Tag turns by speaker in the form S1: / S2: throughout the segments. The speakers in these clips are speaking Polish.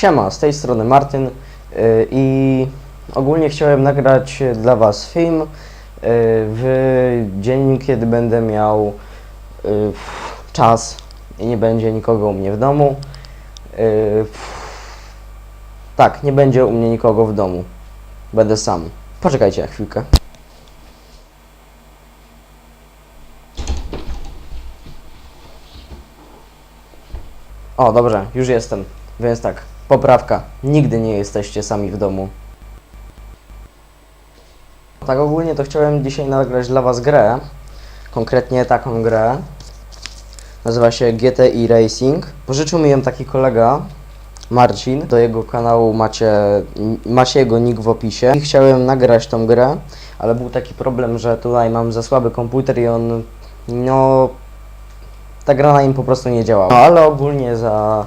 S1: Siema, z tej strony Martyn y, i ogólnie chciałem nagrać dla Was film y, w dzień, kiedy będę miał y, czas i nie będzie nikogo u mnie w domu. Tak, nie będzie u mnie nikogo w domu. Będę sam. Poczekajcie chwilkę. O, dobrze, już jestem. Więc tak, poprawka. Nigdy nie jesteście sami w domu. Tak ogólnie to chciałem dzisiaj nagrać dla Was grę. Konkretnie taką grę. Nazywa się GTI Racing. Pożyczył mi ją taki kolega, Marcin. Do jego kanału macie, macie jego nick w opisie. I chciałem nagrać tą grę, ale był taki problem, że tutaj mam za słaby komputer i on, no, ta gra na nim po prostu nie działała. No ale ogólnie za,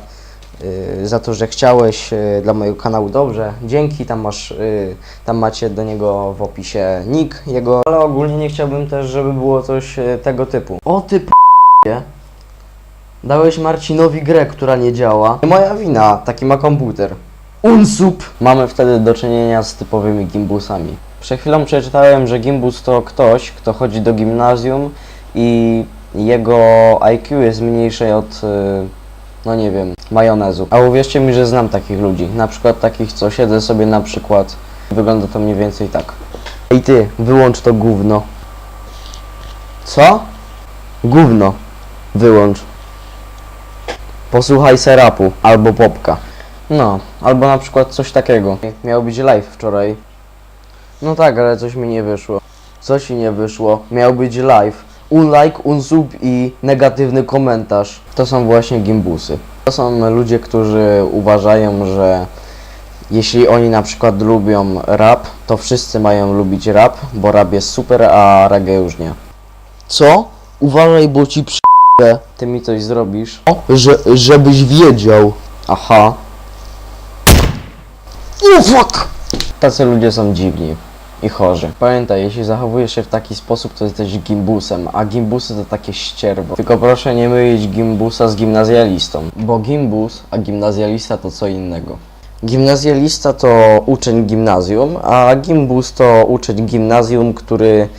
S1: za to, że chciałeś y, dla mojego kanału dobrze, dzięki, tam masz, y, tam macie do niego w opisie nick jego, ale ogólnie nie chciałbym też, żeby było coś y, tego typu. O ty p***ie. Dałeś Marcinowi grę, która nie działa. Moja wina, taki ma komputer. Unsub! Mamy wtedy do czynienia z typowymi gimbusami. Przed chwilą przeczytałem, że gimbus to ktoś, kto chodzi do gimnazjum i jego IQ jest mniejsze od, y, no nie wiem, majonezu. A uwierzcie mi, że znam takich ludzi. Na przykład takich, co siedzę sobie na przykład. Wygląda to mniej więcej tak. Ej ty, wyłącz to gówno. Co? Gówno. Wyłącz. Posłuchaj serapu albo popka. No, albo na przykład coś takiego. Miał być live wczoraj. No tak, ale coś mi nie wyszło. Coś mi nie wyszło. Miał być live. Unlike, unsub i negatywny komentarz. To są właśnie gimbusy. To są ludzie, którzy uważają, że jeśli oni na przykład lubią rap, to wszyscy mają lubić rap, bo rap jest super, a reggae już nie. Co? Uważaj, bo ci przy... Ty mi coś zrobisz. O, że, żebyś wiedział. Aha. Oh fuck! Tacy ludzie są dziwni i chorzy. Pamiętaj, jeśli zachowujesz się w taki sposób, to jesteś gimbusem, a gimbusy to takie ścierwo. Tylko proszę nie mylić gimbusa z gimnazjalistą, bo gimbus, a gimnazjalista to co innego. Gimnazjalista to uczeń gimnazjum, a gimbus to uczeń gimnazjum, który,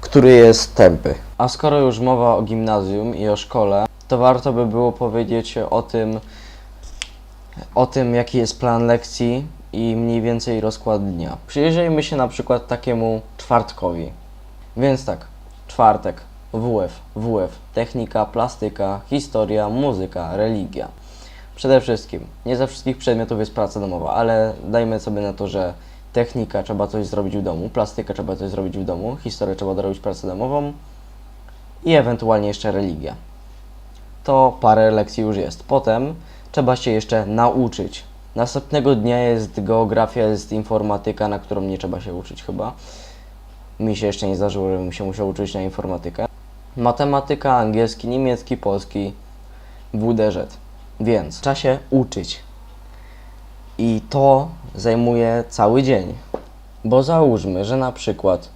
S1: który jest tępy. A skoro już mowa o gimnazjum i o szkole, to warto by było powiedzieć o tym, o tym, jaki jest plan lekcji i mniej więcej rozkład dnia. Przyjrzyjmy się na przykład takiemu czwartkowi. Więc tak, czwartek, WF, WF, technika, plastyka, historia, muzyka, religia. Przede wszystkim, nie ze wszystkich przedmiotów jest praca domowa, ale dajmy sobie na to, że technika trzeba coś zrobić w domu, plastyka trzeba coś zrobić w domu, historię trzeba dorobić pracę domową i ewentualnie jeszcze religia. To parę lekcji już jest. Potem trzeba się jeszcze nauczyć. Następnego dnia jest geografia, jest informatyka, na którą nie trzeba się uczyć chyba. Mi się jeszcze nie zdarzyło, żebym się musiał uczyć na informatykę. Matematyka, angielski, niemiecki, polski, WDŻ. Więc trzeba się uczyć. I to zajmuje cały dzień. Bo załóżmy, że na przykład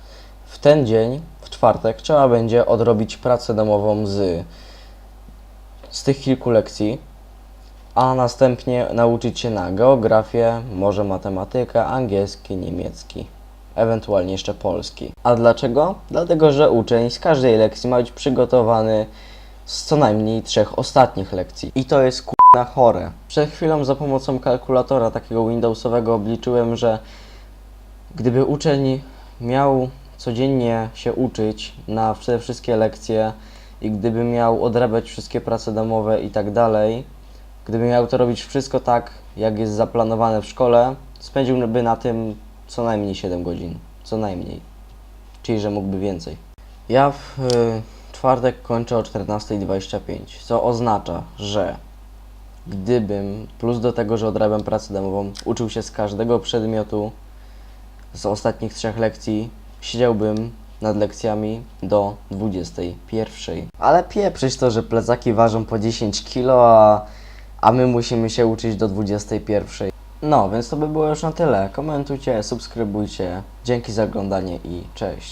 S1: w ten dzień, w czwartek, trzeba będzie odrobić pracę domową z, z tych kilku lekcji, a następnie nauczyć się na geografię, może matematykę, angielski, niemiecki, ewentualnie jeszcze polski. A dlaczego? Dlatego, że uczeń z każdej lekcji ma być przygotowany z co najmniej trzech ostatnich lekcji. I to jest na chore. Przed chwilą za pomocą kalkulatora takiego Windowsowego obliczyłem, że gdyby uczeń miał codziennie się uczyć na te wszystkie lekcje i gdyby miał odrabiać wszystkie prace domowe i tak dalej, gdyby miał to robić wszystko tak, jak jest zaplanowane w szkole, spędziłby na tym co najmniej 7 godzin. Co najmniej. Czyli, że mógłby więcej. Ja w y, czwartek kończę o 14.25, co oznacza, że gdybym, plus do tego, że odrabiam pracę domową, uczył się z każdego przedmiotu z ostatnich trzech lekcji, siedziałbym nad lekcjami do 21. Ale pieprzyć to, że plecaki ważą po 10 kg, a, a my musimy się uczyć do 21. No, więc to by było już na tyle. Komentujcie, subskrybujcie. Dzięki za oglądanie i cześć.